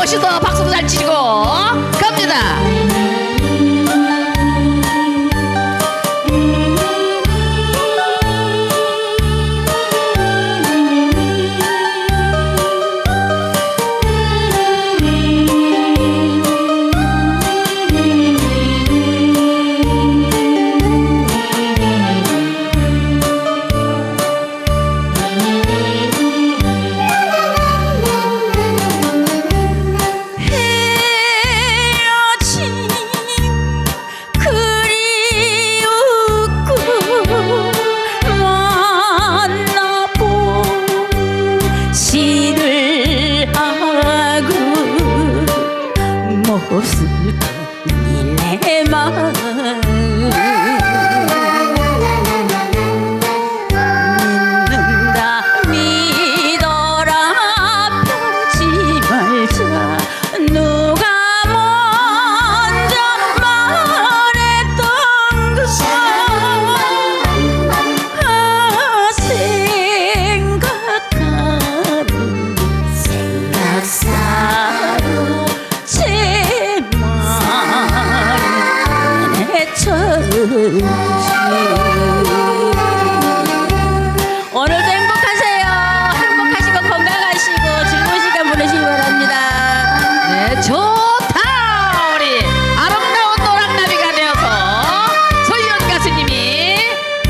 멋있어. 박수도 잘 치고. 갑니다 몹쓸까 니네 마음 오늘도 행복하세요. 행복하시고 건강하시고 즐거운 시간 보내시기 바랍니다. 네 좋다 우리 아름다운 노랑나비가 되어서 소희연 가수님이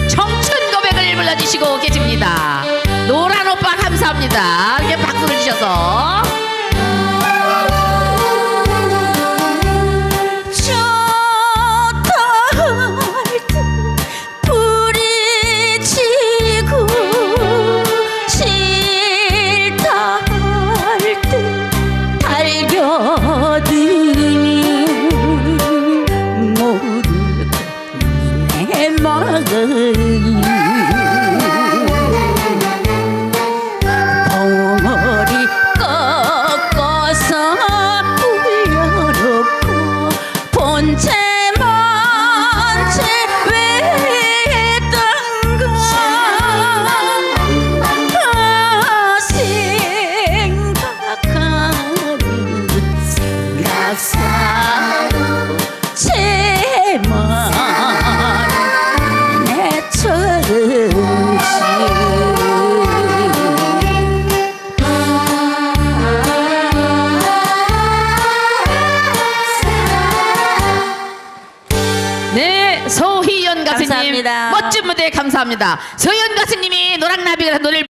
청춘 고백을 불러주시고 계십니다 노란 오빠 감사합니다 이렇게 박수를 주셔서 내 마음 벙어리 꺾어서 올려놓고 본체만 채왜 했던가 아, 생각하는 생각사로 제만 가수님 감사합니다. 멋진 무대 감사합니다 소희연 가수님이 노랑나비가 노래를